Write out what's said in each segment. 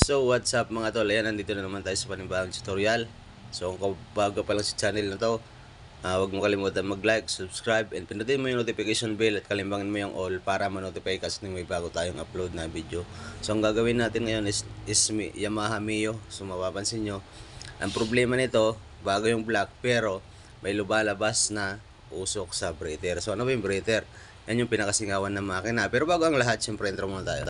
So what's up mga tol, ayan nandito na naman tayo sa panibagong tutorial. So kung bago pa lang sa channel na to ah, Huwag mo kalimutan mag-like, subscribe And pindutin mo yung notification bell at kalimbangin mo yung all Para ma-notify ka sa may bago tayong upload na video. So ang gagawin natin ngayon is, is Yamaha Mio. So mapapansin nyo Ang problema nito, bago yung black Pero may lumalabas na usok sa breather So ano ba yung breather? Yan yung pinakasingawan ng makina. Pero bago ang lahat, syempre intro muna tayo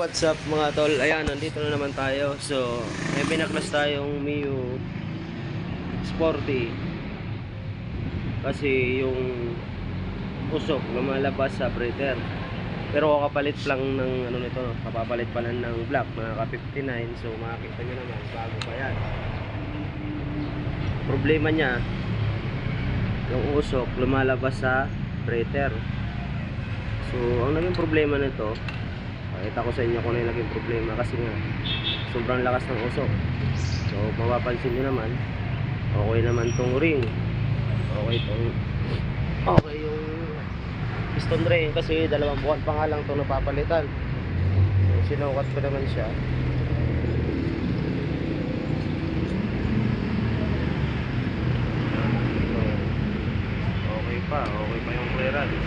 What's up mga tol? Ayan, nandito na naman tayo. So, may binaklas tayong Miu Sporty. Kasi yung usok lumalabas sa breather. Pero kapalit lang ng ano nito, kapapalit pa lang ng black, mga ka-59. So, makikita nyo naman, bago pa yan. Problema niya, yung usok lumalabas sa breather. So, ang naging problema nito, Pakita ko sa inyo kung ano yung naging problema kasi nga sobrang lakas ng usok. So mapapansin nyo naman, okay naman tong ring. Okay tong okay yung piston ring kasi dalawang buwan pa nga lang itong napapalitan. So sinukat ko naman siya. So, okay pa, okay pa yung clearance.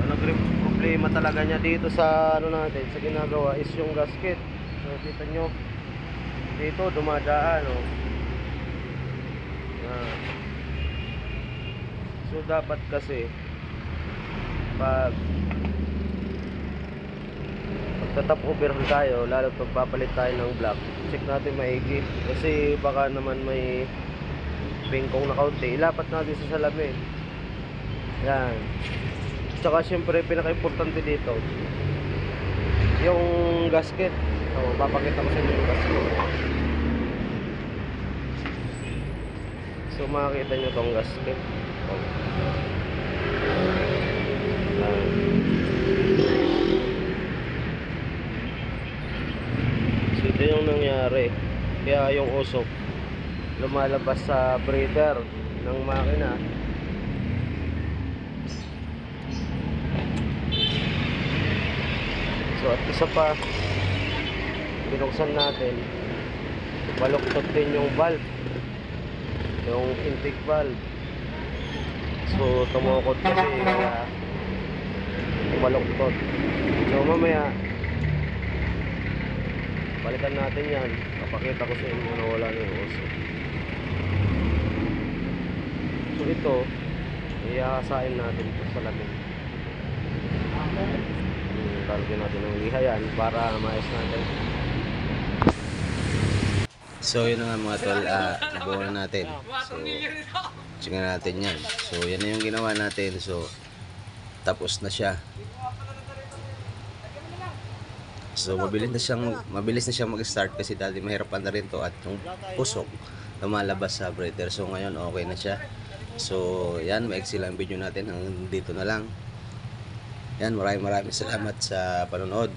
Ang naging problema talaga niya dito sa ano natin, sa ginagawa is yung gasket. So kita nyo, dito dumadaan oh. Yan. So dapat kasi pag pagtatap over tayo, lalo pag papalit tayo ng black, check natin maigi. Kasi baka naman may bingkong na kaunti, ilapat natin sa salamin. Yan. Tsaka syempre pinaka-importante dito yung gasket. So, papakita ko sa inyo yung gasket. So makikita nyo tong gasket. Oh. Ayan. So ito yung nangyari. Kaya yung usok lumalabas sa breather ng makina. So at isa pa binuksan natin baluktot din yung valve. Yung intake valve. So tumukot kasi kaya baluktot so mamaya balikan natin yan. Papakita ko sa inyo na wala na yung so ito iaasain natin ito sa lamin lalagyan natin ng liha yan para maayos natin. So yun nga mga tol, uh, buo na natin. So, tingnan natin yan. So yan na yung ginawa natin. So, tapos na siya. So mabilis na siyang mabilis na siyang mag-start kasi dati mahirapan na rin to at yung pusok lumalabas sa breather. So ngayon okay na siya. So yan, maiksi lang video natin hanggang dito na lang. Yan, maraming maraming salamat sa panonood.